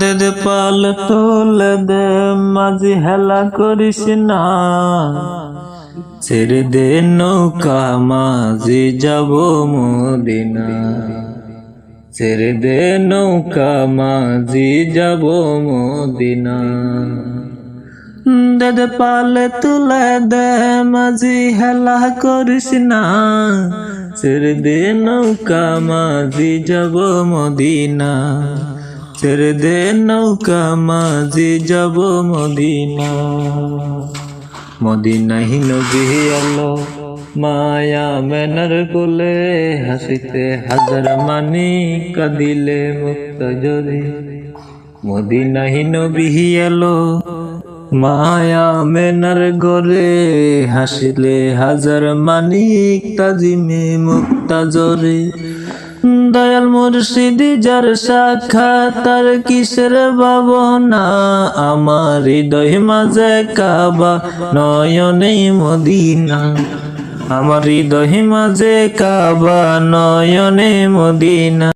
দে পাল তোলে দে, মাঝি হেলা করিস না। ছেড়ে দে নৌকা, মাঝি যাব মদিনা। ছেড়ে দে নৌকা, মাঝি যাব মদিনা। দে দে পালে তুলে দে, মাঝি হেলা করিস না। ছেড়ে দে নৌকা, মাঝি যাব মদিনা। ছেড়ে দে নৌকা মাঝি যাব মদিনা। মদিনাহি নবী আলো মায়া মেনার কোলে, হাসিতে হাজার মানি কাদিলে মুক্ত জরে মদিনাহি নবী এলো মায়া মেনার গরে হাসিলে হাজার মানিক তাজিমে মুক্তা জরে দয়াল মুর্শিদি, যার শাখা তার কিসের ভাবনা? আমার হৃদয় মাঝে কাবা, নয়নে মদিনা। আমার হৃদয় মাঝে কাবা, নয়নে মদিনা।